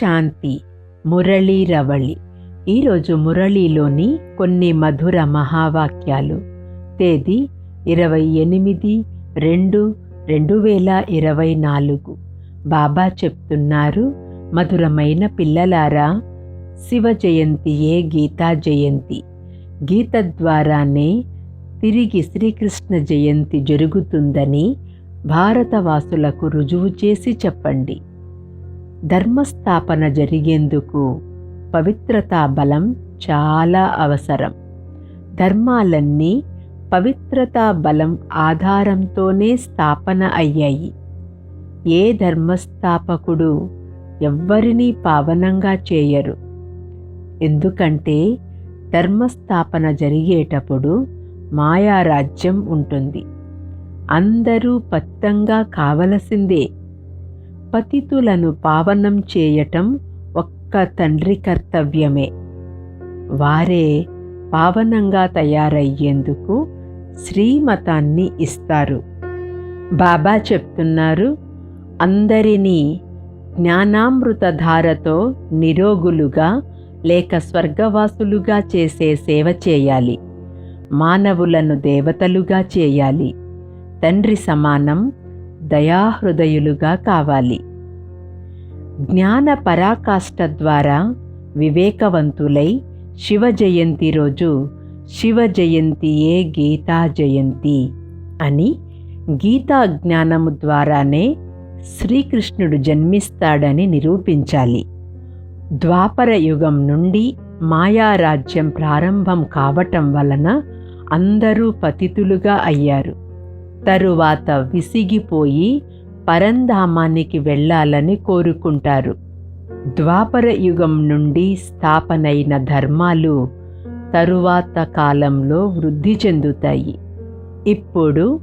శాంతి మురళీ రవళి. ఈరోజు మురళీలోని కొన్ని మధుర మహావాక్యాలు. తేదీ ఇరవై ఎనిమిది రెండు రెండు వేల ఇరవై నాలుగు. బాబా చెప్తున్నారు మధురమైన పిల్లలారా శివ జయంతియే గీతా జయంతి. గీత ద్వారానే తిరిగి శ్రీకృష్ణ జయంతి జరుగుతుందని భారతవాసులకు రుజువు చేసి చెప్పండి. ధర్మస్థాపన జరిగేందుకు పవిత్రతా బలం చాలా అవసరం. ధర్మాలన్నీ పవిత్రతా బలం ఆధారంతోనే స్థాపన అయ్యాయి. ఏ ధర్మస్థాపకుడు ఎవ్వరినీ పావనంగా చేయరు. ఎందుకంటే ధర్మస్థాపన జరిగేటప్పుడు మాయారాజ్యం ఉంటుంది. అందరూ పత్తంగా కావలసిందే. పతితులను పావనం చేయటం ఒక్క తండ్రి కర్తవ్యమే. వారే పావనంగా తయారయ్యేందుకు శ్రీమతాన్ని ఇస్తారు. బాబా చెప్తున్నారు అందరినీ జ్ఞానామృతధారతో నిరోగులుగా లేక స్వర్గవాసులుగా చేసే సేవ చేయాలి. మానవులను దేవతలుగా చేయాలి. తండ్రి సమానం దయాహృదయులుగా కావాలి. జ్ఞాన పరాకాష్ఠ ద్వారా వివేకవంతులై శివ జయంతి రోజు శివ జయంతియే గీతా జయంతి అని గీతా జ్ఞానము ద్వారానే శ్రీకృష్ణుడు జన్మిస్తాడని నిరూపించాలి. ద్వాపర యుగం నుండి మాయారాజ్యం ప్రారంభం కావటం వలన అందరూ పతితులుగా అయ్యారు. తరువాత విసిగిపోయి పరంధామానికి వెళ్ళాలని కోరుకుంటారు. ద్వాపర యుగం నుండి స్థాపనైన ధర్మాలు తరువాత కాలంలో వృద్ధి చెందుతాయి. ఇప్పుడు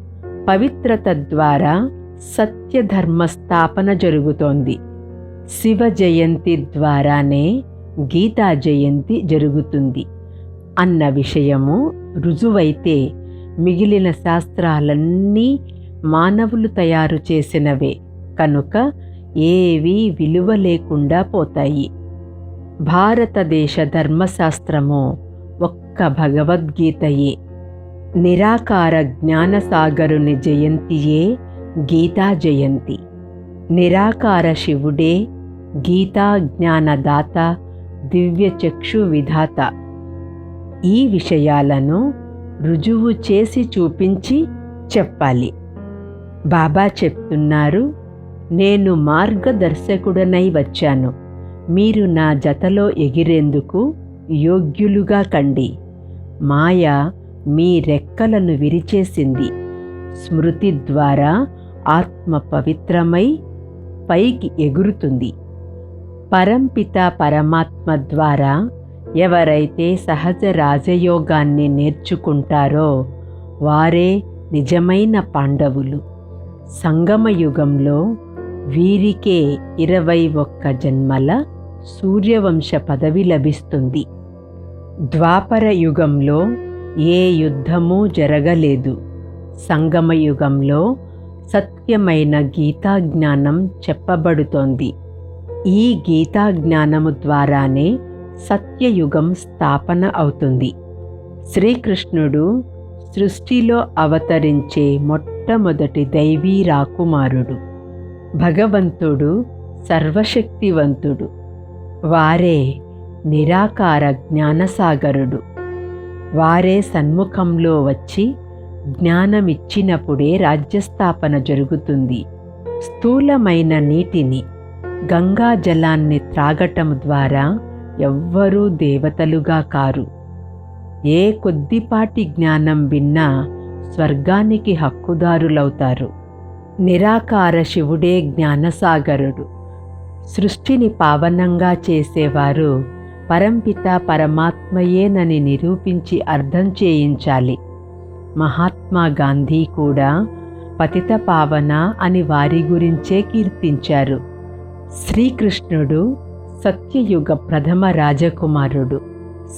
పవిత్రత ద్వారా సత్యధర్మ స్థాపన జరుగుతోంది. శివ జయంతి ద్వారానే గీతా జయంతి జరుగుతుంది. అన్న విషయము రుజువైతే మిగిలిన శాస్త్రాలన్నీ మానవులు తయారు చేసినవే. కనుక ఏవీ విలువ లేకుండా పోతాయి. భారతదేశ ధర్మశాస్త్రము ఒక్క భగవద్గీతయే. నిరాకార జ్ఞానసాగరుని జయంతియే గీతా జయంతి. నిరాకార శివుడే గీతా జ్ఞానదాత దివ్యచక్షు విధాత. ఈ విషయాలను రుజువు చేసి చూపించి చెప్పాలి. బాబా చెప్తున్నారు నేను మార్గదర్శకుడనై వచ్చాను. మీరు నా జతలో ఎగిరేందుకు యోగ్యులుగా కండి. మాయ మీ రెక్కలను విరిచేసింది. స్మృతి ద్వారా ఆత్మ పవిత్రమై పైకి ఎగురుతుంది. పరంపిత పరమాత్మ ద్వారా ఎవరైతే సహజ రాజయోగాన్ని నేర్చుకుంటారో వారే నిజమైన పాండవులు. సంగమయుగంలో వీరికే ఇరవై ఒక్క జన్మల సూర్యవంశ పదవి లభిస్తుంది. ద్వాపర యుగంలో ఏ యుద్ధమూ జరగలేదు. సంగమయుగంలో సత్యమైన గీతాజ్ఞానం చెప్పబడుతోంది. ఈ గీతాజ్ఞానము ద్వారానే సత్యయుగం స్థాపన అవుతుంది. శ్రీకృష్ణుడు సృష్టిలో అవతరించే మొట్టమొదటి దైవీ రాకుమారుడు. భగవంతుడు సర్వశక్తివంతుడు. వారే నిరాకార జ్ఞానసాగరుడు. వారే సన్ముఖంలో వచ్చి జ్ఞానమిచ్చినప్పుడే రాజ్యస్థాపన జరుగుతుంది. స్థూలమైన నీటిని గంగా జలాన్ని త్రాగటం ద్వారా ఎవ్వరూ దేవతలుగా కారు. ఏ కొద్దిపాటి జ్ఞానం విన్నా స్వర్గానికి హక్కుదారులవుతారు. నిరాకార శివుడే జ్ఞానసాగరుడు. సృష్టిని పావనంగా చేసేవారు పరంపిత పరమాత్మయేనని నిరూపించి అర్థం చేయించాలి. మహాత్మా గాంధీ కూడా పతిత పావన అని వారి గురించే కీర్తించారు. శ్రీకృష్ణుడు సత్యయుగ ప్రథమ రాజకుమారుడు.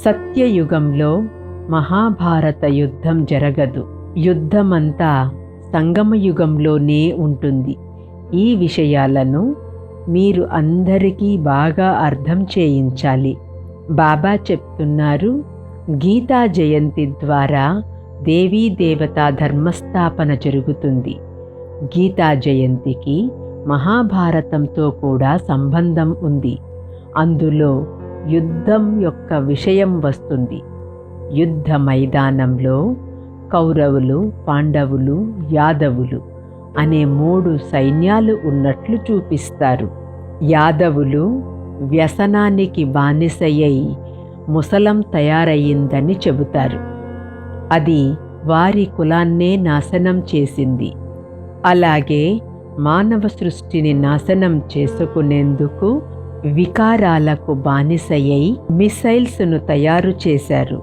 సత్యయుగంలో మహాభారత యుద్ధం జరగదు. యుద్ధమంతా సంగమయుగంలోనే ఉంటుంది. ఈ విషయాలను మీరు అందరికీ బాగా అర్థం చేయించాలి. బాబా చెప్తున్నారు గీతా జయంతి ద్వారా దేవీ దేవతా ధర్మస్థాపన జరుగుతుంది. గీతా జయంతికి మహాభారతంతో కూడా సంబంధం ఉంది. అందులో యుద్ధం యొక్క విషయం వస్తుంది. యుద్ధ మైదానంలో కౌరవులు పాండవులు యాదవులు అనే మూడు సైన్యాలు ఉన్నట్లు చూపిస్తారు. యాదవులు వ్యసనానికి బానిసయ్యై ముసలం తయారయ్యిందని చెబుతారు. అది వారి కులాన్నే నాశనం చేసింది. అలాగే మానవ సృష్టిని నాశనం చేసుకునేందుకు వికారాలకు బానిసయ్యై మిసైల్స్ను తయారు చేశారు.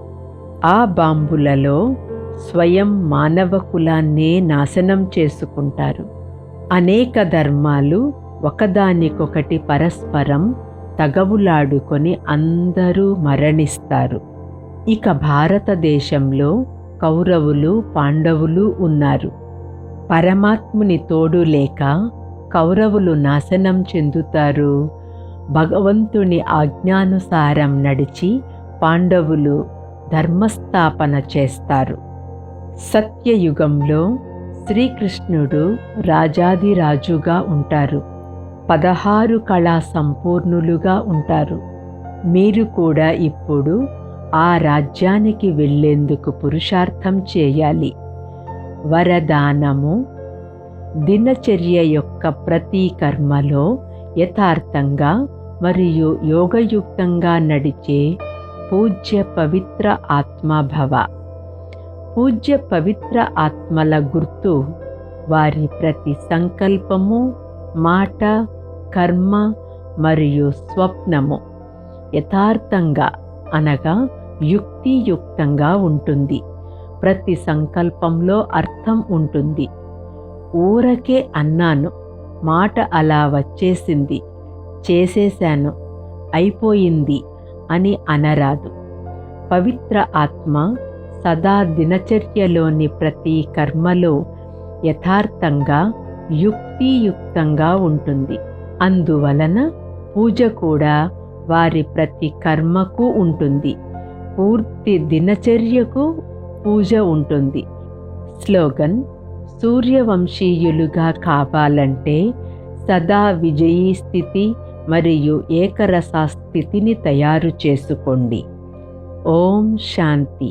ఆ బాంబులలో స్వయం మానవ కులాన్నే నాశనం చేసుకుంటారు. అనేక ధర్మాలు ఒకదానికొకటి పరస్పరం తగవులాడుకొని అందరూ మరణిస్తారు. ఇక భారతదేశంలో కౌరవులు పాండవులు ఉన్నారు. పరమాత్ముని తోడు లేక కౌరవులు నాశనం చెందుతారు. భగవంతుని ఆజ్ఞానుసారం నడిచి పాండవులు ధర్మస్థాపన చేస్తారు. సత్యయుగంలో శ్రీకృష్ణుడు రాజాదిరాజుగా ఉంటారు. పదహారు కళా సంపూర్ణులుగా ఉంటారు. మీరు కూడా ఇప్పుడు ఆ రాజ్యానికి వెళ్ళేందుకు పురుషార్థం చేయాలి. వరదానము దినచర్య యొక్క ప్రతి కర్మలో యథార్థంగా మరియు యోగయుక్తంగా నడిచే పూజ్య పవిత్ర ఆత్మభవ. పూజ్య పవిత్ర ఆత్మల గుర్తు వారి ప్రతి సంకల్పము మాట కర్మ మరియు స్వప్నము యథార్థంగా అనగా యుక్తియుక్తంగా ఉంటుంది. ప్రతి సంకల్పంలో అర్థం ఉంటుంది. ఊరకే అన్నాను మాట అలా వచ్చేసింది చేసేశాను అయిపోయింది అని అనరాదు. పవిత్ర ఆత్మ సదా దినచర్యలోని ప్రతి కర్మలో యథార్థంగా యుక్తియుక్తంగా ఉంటుంది. అందువలన పూజ కూడా వారి ప్రతి కర్మకు ఉంటుంది. పూర్తి దినచర్యకు పూజ ఉంటుంది. స్లోగన్ సూర్యవంశీయులుగా కావాలంటే సదా విజయీ స్థితి మరియు ఏకరసా స్థితిని తయారు చేసుకోండి. ఓం శాంతి.